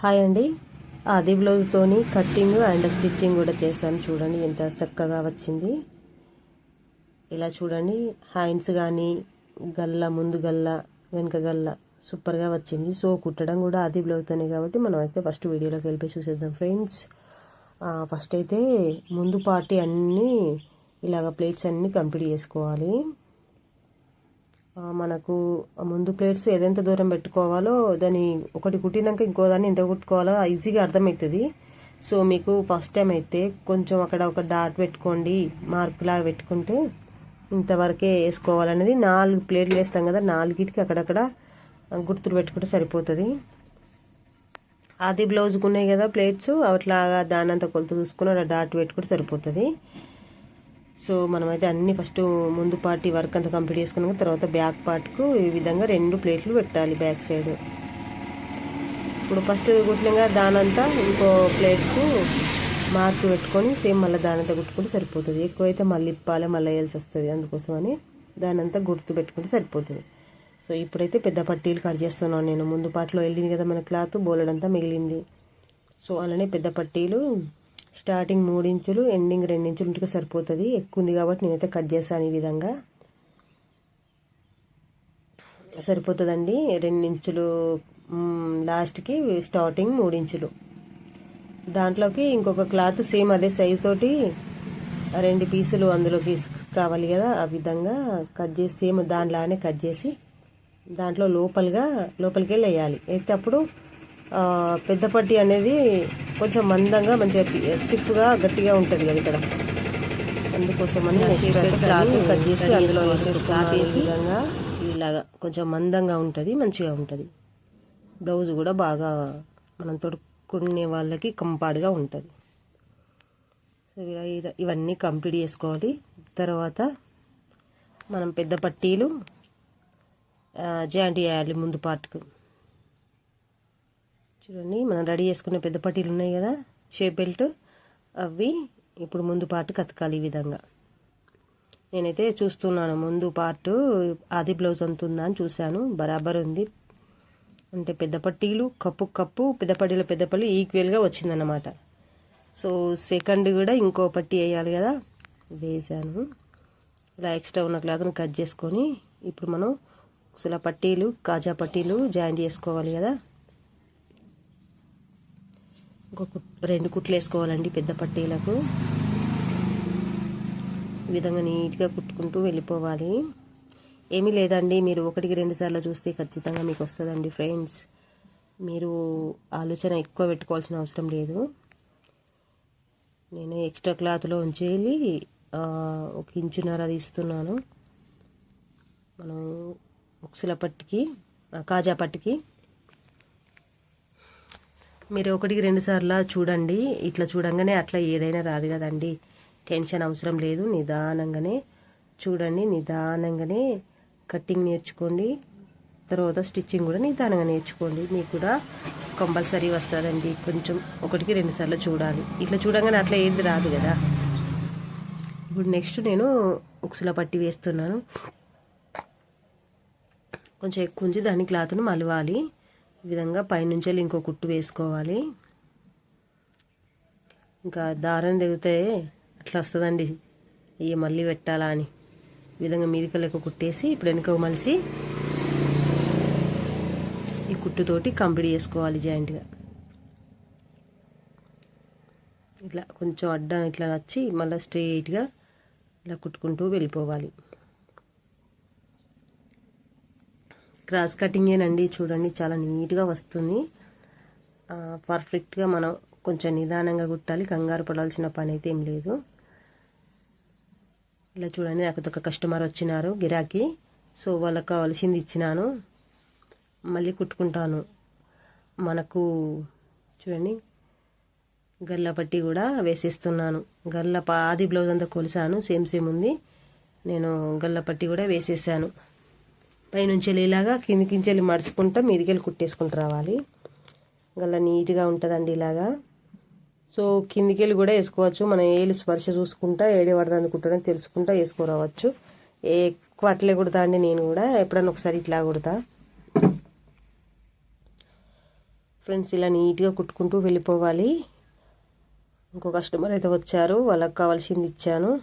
Hi అండి. అది బ్లౌజ్తోని cutting and stitching కూడా చేశాను. చూడండి ఎంత చక్కగా వచ్చింది. ఇలా చూడండి హ్యాండ్స్ కానీ గల్ల ముందు గల్ల వెనక గల్ల సూపర్గా వచ్చింది. సో కుట్టడం కూడా అది బ్లౌజ్తోనే కాబట్టి మనం అయితే ఫస్ట్ వీడియోలోకి వెళ్ళిపోయి చూసేద్దాం ఫ్రెండ్స్. ఫస్ట్ అయితే ముందు పార్టీ అన్నీ ఇలాగ ప్లేట్స్ అన్నీ కంప్లీట్ చేసుకోవాలి. మనకు ముందు ప్లేట్స్ ఏదెంత దూరం పెట్టుకోవాలో దాన్ని ఒకటి కుట్టినాక ఇంకో దాన్ని ఎంత కుట్టుకోవాలో ఈజీగా అర్థమవుతుంది. సో మీకు ఫస్ట్ టైం అయితే కొంచెం అక్కడ ఒక డాట్ పెట్టుకోండి మార్క్ లాగా పెట్టుకుంటే ఇంతవరకే వేసుకోవాలనేది నాలుగు ప్లేట్లు వేస్తాం కదా నాలుగిటికి అక్కడక్కడ గుర్తులు పెట్టుకుంటే సరిపోతుంది. అది బ్లౌజ్కి ఉన్నాయి కదా ప్లేట్స్ అట్లాగా దాని అంతా కొలత చూసుకుని అలా డాట్ పెట్టుకుంటే సరిపోతుంది. సో మనమైతే అన్ని ఫస్ట్ ముందు పార్టీ వర్క్ అంతా కంప్లీట్ చేసుకున్నాక తర్వాత బ్యాక్ పార్ట్కు ఈ విధంగా రెండు ప్లేట్లు పెట్టాలి బ్యాక్ సైడ్ ఇప్పుడు ఫస్ట్ కుట్టినాక దానంతా ఇంకో ప్లేట్కు మార్క్ పెట్టుకొని సేమ్ మళ్ళీ దానంతా కుట్టుకుంటే సరిపోతుంది. ఎక్కువైతే మళ్ళీ ఇప్పాలి మళ్ళీ వేయాల్సి వస్తుంది అందుకోసమని దానంతా గుర్తు పెట్టుకుంటే సరిపోతుంది. సో ఇప్పుడైతే పెద్ద పట్టీలు కట్ చేస్తున్నాను నేను. ముందు పాటలో వెళ్ళింది కదా మన క్లాత్ బోలెడంతా మిగిలింది. సో అలానే పెద్ద పట్టీలు స్టార్టింగ్ మూడించులు ఎండింగ్ రెండించులు ఉంటే సరిపోతుంది. ఎక్కువ ఉంది కాబట్టి నేనైతే కట్ చేశాను ఈ విధంగా. సరిపోతుందండి. రెండించులు లాస్ట్కి స్టార్టింగ్ మూడించులు. దాంట్లోకి ఇంకొక క్లాత్ సేమ్ అదే సైజ్ తోటి రెండు పీసులు అందులోకి కావాలి కదా ఆ విధంగా కట్ చేసి సేమ్ దానిలాగానే కట్ చేసి దాంట్లో లోపలగా లోపలికి వెళ్ళి వేయాలి అయితే అప్పుడు పెద్ద పట్టి అనేది కొంచెం మందంగా మంచిగా స్టిఫ్గా గట్టిగా ఉంటుంది కదా ఇక్కడ. ఎక్స్ట్రా క్లాత్ కట్ చేసి అందులో వేసేసి క్లాత్ వేసి విధంగా ఇలాగా కొంచెం మందంగా ఉంటుంది మంచిగా ఉంటుంది. బ్లౌజ్ కూడా బాగా మనం తొడుక్కునే వాళ్ళకి కంపాడ్గా ఉంటుంది. ఇవన్నీ కంప్లీట్ చేసుకోవాలి. తర్వాత మనం పెద్ద పట్టీలు జాయింట్ చేయాలి ముందు పార్ట్కు చూడండి మనం రెడీ చేసుకునే పెద్ద పట్టీలు ఉన్నాయి కదా షేప్ బెల్ట్. అవి ఇప్పుడు ముందు పార్ట్ కతకాలి ఈ విధంగా. నేనైతే చూస్తున్నాను ముందు పార్ట్ ఆది బ్లౌజ్ అంత ఉందా అని చూశాను. బరాబర్ ఉంది. అంటే పెద్ద పట్టీలు కప్పు కప్పు పెద్ద పట్టీలు పెద్ద పల్లి ఈక్వల్గా వచ్చిందన్నమాట. సో సెకండ్ కూడా ఇంకో పట్టీ వేయాలి కదా. వేసాను ఇలా ఎక్స్ట్రా ఉన్న క్లాత్ని కట్ చేసుకొని ఇప్పుడు మనం అసలు పట్టీలు కాజా పట్టీలు జాయింట్ చేసుకోవాలి కదా. ఒక రెండు కుట్లు వేసుకోవాలండి పెద్ద పట్టీలకు. ఈ విధంగా నీట్గా కుట్టుకుంటూ వెళ్ళిపోవాలి. ఏమీ లేదండి మీరు ఒకటికి రెండు సార్లు చూస్తే ఖచ్చితంగా మీకు వస్తుందండి ఫ్రెండ్స్. మీరు ఆలోచన ఎక్కువ పెట్టుకోవాల్సిన అవసరం లేదు. నేను ఎక్స్ట్రా క్లాత్లో ఉంచేది ఒక ఇంచున్నర తీస్తున్నాను. మనం ఉక్సుల పట్టికి కాజా పట్టికి మీరు ఒకటికి రెండు సార్లు చూడండి. ఇట్లా చూడంగానే అట్లా ఏదైనా రాదు కదండి. టెన్షన్ అవసరం లేదు. నిదానంగానే చూడండి. నిదానంగానే కటింగ్ నేర్చుకోండి. తర్వాత స్టిచ్చింగ్ కూడా నిదానంగా నేర్చుకోండి. మీకు కూడా కంపల్సరీ వస్తుందండి. కొంచెం ఒకటికి రెండు సార్లు చూడాలి. ఇట్లా చూడంగానే అట్లా ఏది రాదు కదా. ఇప్పుడు నెక్స్ట్ నేను ఉక్సుల పట్టి వేస్తున్నాను. కొంచెం ఎక్కువ ఉంచి దాని క్లాత్ను మలవాలి. ఈ విధంగా పైనుంచి వెళ్ళి ఇంకో కుట్టు వేసుకోవాలి. ఇంకా దారం దిగితే అట్లా వస్తుందండి. ఇవి మళ్ళీ పెట్టాలా అని. ఈ విధంగా మీదికి లెక్క కుట్టేసి ఇప్పుడు వెనుక మలిసి ఈ కుట్టుతోటి కంప్లీట్ చేసుకోవాలి జాయింట్గా. ఇట్లా కొంచెం అడ్డం ఇట్లా నచ్చి మళ్ళీ స్ట్రైట్గా ఇలా కుట్టుకుంటూ వెళ్ళిపోవాలి. క్రాస్ కటింగేనండి చూడండి చాలా నీట్గా వస్తుంది. పర్ఫెక్ట్గా మనం కొంచెం నిదానంగా కుట్టాలి కంగారు పడాల్సిన పని అయితే ఏం లేదు. ఇలా చూడండి నాకు ఒక కస్టమర్ వచ్చినారు గిరాకీ సో వాళ్ళకి కావాల్సింది ఇచ్చినాను. మళ్ళీ కుట్టుకుంటాను. మనకు చూడండి గల్ల పట్టి కూడా వేసేస్తున్నాను. గల్ల పాది ఆది బ్లౌజ్ అంతా కొలిసాను సేమ్ సేమ్ ఉంది. నేను గల్ల పట్టి కూడా వేసేసాను. పైనుంచి ఇలాగా కిందికించి వెళ్ళి మడుచుకుంటా మీదికెళ్ళి కుట్టేసుకుంటూ రావాలి. గల్లా నీట్గా ఉంటుందండి ఇలాగా. సో కిందికెళ్ళి కూడా వేసుకోవచ్చు. మనం ఏలు స్పర్శ చూసుకుంటా ఏడే పడుతుంది కుట్టడం తెలుసుకుంటా వేసుకోరావచ్చు. ఎక్కువ అట్లే కుడతా అండి నేను కూడా. ఎప్పుడన్నా ఒకసారి ఇట్లా కుడతా. ఫ్రెండ్స్ ఇలా నీట్గా కుట్టుకుంటూ వెళ్ళిపోవాలి. ఇంకో కస్టమర్ అయితే వచ్చారు. వాళ్ళకి కావాల్సింది ఇచ్చాను.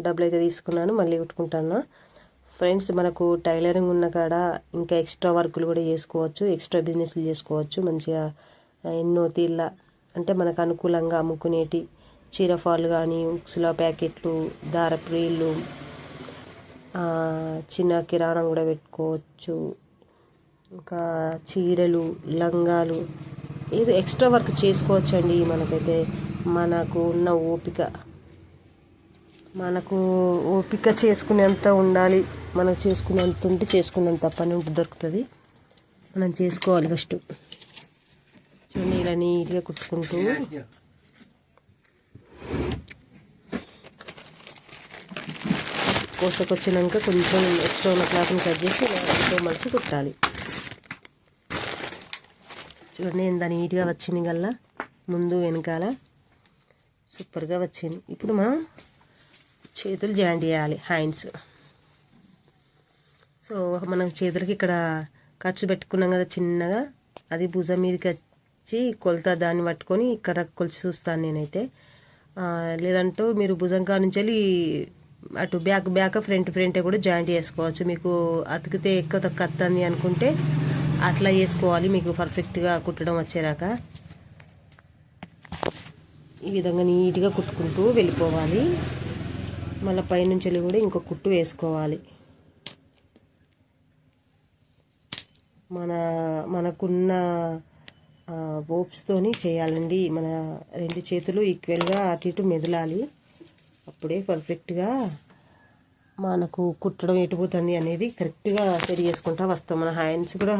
డబ్బులు అయితే తీసుకున్నాను. మళ్ళీ కుట్టుకుంటాను. ఫ్రెండ్స్ మనకు టైలరింగ్ ఉన్న కాడ ఇంకా ఎక్స్ట్రా వర్కులు కూడా చేసుకోవచ్చు ఎక్స్ట్రా బిజినెస్లు చేసుకోవచ్చు. మంచిగా ఎన్నో తీళ్ళ అంటే మనకు అనుకూలంగా అమ్ముకునేటి చీరఫాలు కానీ ఉక్సుల ప్యాకెట్లు దారప్రీళ్ళు చిన్న కిరాణం కూడా పెట్టుకోవచ్చు. ఇంకా చీరలు లంగాలు ఏదో ఎక్స్ట్రా వర్క్ చేసుకోవచ్చు అండి మనకైతే. మనకు ఉన్న ఓపిక మనకు ఓపిక చేసుకునేంత ఉండాలి. మనకు చేసుకున్నంత ఉంటే చేసుకున్నంత పని ఉంటే దొరుకుతుంది. మనం చేసుకోవాలి ఫస్ట్. చూడండి ఇలా నీట్గా కుట్టుకుంటూ. కోసకొచ్చినాక కొంచెం ఎక్స్ట్రా ఉన్న క్లాత్ని కట్ చేసి ఇంకో మలిసి కుట్టాలి. చూడండి ఎంత నీట్గా వచ్చింది కల్లా. ముందు వెనకాల సూపర్గా వచ్చింది. ఇప్పుడు మనం చేతులు జాయింట్ చేయాలి హ్యాండ్స్ సో మనం చేతులకి ఇక్కడ ఖర్చు పెట్టుకున్నాం కదా చిన్నగా అది భుజం మీదకి వచ్చి కొలత దాన్ని పట్టుకొని ఇక్కడ కొలిచి చూస్తాను నేనైతే. లేదంటూ మీరు భుజం కానుంచి వెళ్ళి అటు బ్యాక్ బ్యాక్ ఫ్రంట్ ఫ్రంట్ కూడా జాయింట్ చేసుకోవచ్చు. మీకు అతికితే ఎక్కువ తక్కువ వస్తుంది అనుకుంటే అట్లా వేసుకోవాలి మీకు పర్ఫెక్ట్గా కుట్టడం వచ్చేరాక ఈ విధంగా నీట్గా కుట్టుకుంటూ వెళ్ళిపోవాలి. మళ్ళీ పైనుంచి వెళ్ళి కూడా ఇంకో కుట్టు వేసుకోవాలి. మన మనకున్న ఓప్స్తోని చేయాలండి. మన రెండు చేతులు ఈక్వల్గా అటు ఇటు మెదలాలి. అప్పుడే పర్ఫెక్ట్గా మనకు కుట్టడం ఎటుపోతుంది అనేది కరెక్ట్గా సెట్ చేసుకుంటా వస్తాం. మన హ్యాండ్స్ కూడా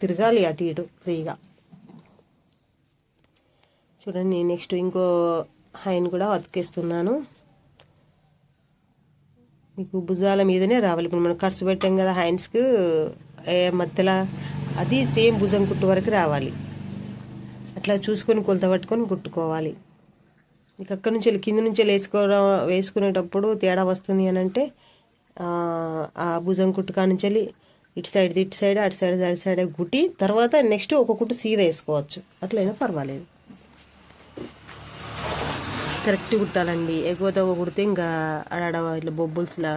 తిరగాలి అటు ఇటు ఫ్రీగా చూడండి నెక్స్ట్ ఇంకో హైన్ కూడా అతికేస్తున్నాను. మీకు భుజాల మీదనే రావాలి. ఇప్పుడు మనం ఖర్చు పెట్టాం కదా హ్యాండ్స్కి మధ్యలో అది సేమ్ భుజం కుట్టు వరకు రావాలి. అట్లా చూసుకొని కొలత పట్టుకొని కుట్టుకోవాలి. మీకు అక్కడి నుంచి వెళ్ళి కింద నుంచి వేసుకోవడం వేసుకునేటప్పుడు తేడా వస్తుంది అని అంటే ఆ భుజం కుట్టు కాడి నుంచి వెళ్ళి ఇటు సైడ్ ఇటు సైడ్ అటు సైడ్ అటు సైడ్ కుట్టి తర్వాత నెక్స్ట్ ఒక కుట్టు సీదా వేసుకోవచ్చు. అట్లయినా పర్వాలేదు. కరెక్ట్ కుట్టాలండి. ఎక్కువ తక్కువ కుడితే ఇంకా అడ ఇట్లా బొబ్బుల్స్లా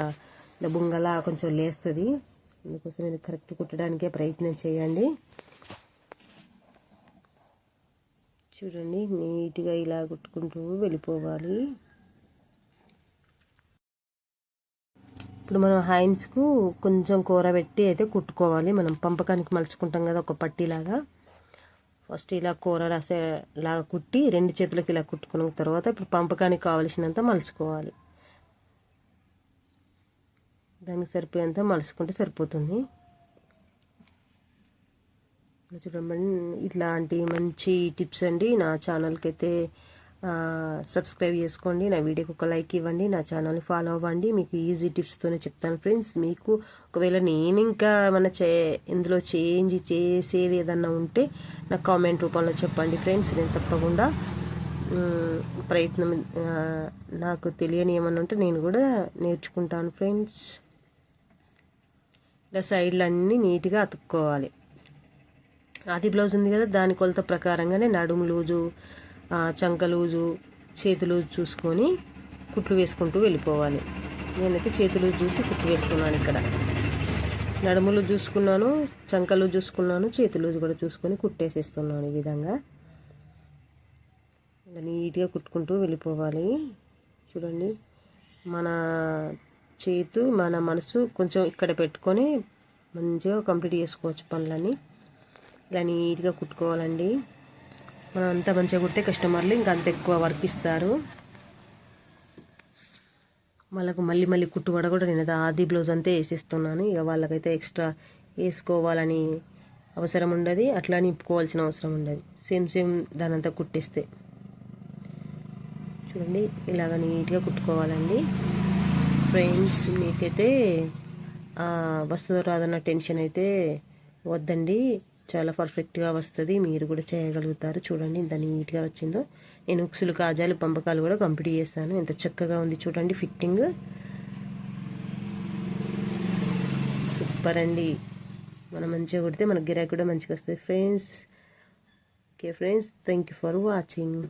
ఇట్లా బుంగలా కొంచెం లేస్తుంది. అందుకోసం నేను కరెక్ట్ కుట్టడానికే ప్రయత్నం చేయండి. చూడండి నీట్గా ఇలా కుట్టుకుంటూ వెళ్ళిపోవాలి. ఇప్పుడు మనం హైన్స్కు కొంచెం కూర పెట్టి అయితే కుట్టుకోవాలి. మనం పంపకానికి మలుచుకుంటాం కదా ఒక పట్టిలాగా. ఫస్ట్ ఇలా కూర రాసే లాగా కుట్టి రెండు చేతులకు ఇలా కుట్టుకున్న తర్వాత ఇప్పుడు పంపకానికి కావలసినంత మలుచుకోవాలి. దానికి సరిపోయేంత మలుచుకుంటే సరిపోతుంది. చూడండి ఇట్లాంటి మంచి టిప్స్ అండి. నా ఛానల్కి అయితే సబ్స్క్రైబ్ చేసుకోండి. నా వీడియోకి ఒక లైక్ ఇవ్వండి. నా ఛానల్ని ఫాలో అవ్వండి. మీకు ఈజీ టిప్స్తోనే చెప్తాను ఫ్రెండ్స్. మీకు ఒకవేళ నేను ఇంకా ఏమైనా చే ఇందులో చేంజ్ చేసేది ఏదన్నా ఉంటే నాకు కామెంట్ రూపంలో చెప్పండి ఫ్రెండ్స్. నేను తప్పకుండా ప్రయత్నం నాకు తెలియని ఏమన్నా ఉంటే నేను కూడా నేర్చుకుంటాను ఫ్రెండ్స్. ఇలా సైడ్లు అన్నీ నీట్గా అతుక్కోవాలి. ఆది బ్లౌజ్ ఉంది కదా దాని కొలత ప్రకారంగానే నడుము లూజు చంక లూజు చేతి లూజు చూసుకొని కుట్లు వేసుకుంటూ వెళ్ళిపోవాలి. నేనైతే చేతులు చూసి కుట్లు వేస్తున్నాను ఇక్కడ. నడుములు చూసుకున్నాను చంకలు చూసుకున్నాను చేతులు కూడా చూసుకొని కుట్టేసేస్తున్నాను ఈ విధంగా. నీట్గా కుట్టుకుంటూ వెళ్ళిపోవాలి. చూడండి మన చేతు మన మనసు కొంచెం ఇక్కడ పెట్టుకొని మంచిగా కంప్లీట్ చేసుకోవచ్చు పనులని ఇలా నీట్గా కుట్టుకోవాలండి. మనం అంత మంచిగా కుడితే కస్టమర్లు ఇంకా అంత ఎక్కువ వర్క్ ఇస్తారు. వాళ్ళకు మళ్ళీ మళ్ళీ కుట్టుబడ కూడా నేను ఆది బ్లౌజ్ అంతే వేసేస్తున్నాను. ఇక వాళ్ళకైతే ఎక్స్ట్రా వేసుకోవాలని అవసరం ఉండదు. అట్లా నింపుకోవాల్సిన అవసరం ఉండదు. సేమ్ సేమ్ దానంతా కుట్టేస్తే కుట్టిస్తే. చూడండి ఇలాగ నీట్గా కుట్టుకోవాలండి. ఫ్రెండ్స్ మీకైతే వస్తుందో రాదన్న టెన్షన్ అయితే వద్దండి. చాలా పర్ఫెక్ట్గా వస్తుంది. మీరు కూడా చేయగలుగుతారు. చూడండి ఇంత నీట్గా వచ్చిందో. నేను ఉక్సులు కాజాలు పంపకాలు కూడా కంప్లీట్ చేస్తాను. ఎంత చక్కగా ఉంది చూడండి ఫిట్టింగ్. సూపర్ అండి మనం మంచిగా కుడితే మనకు గిరాకీ కూడా మంచిగా వస్తుంది. Friends okay friends thank you for watching.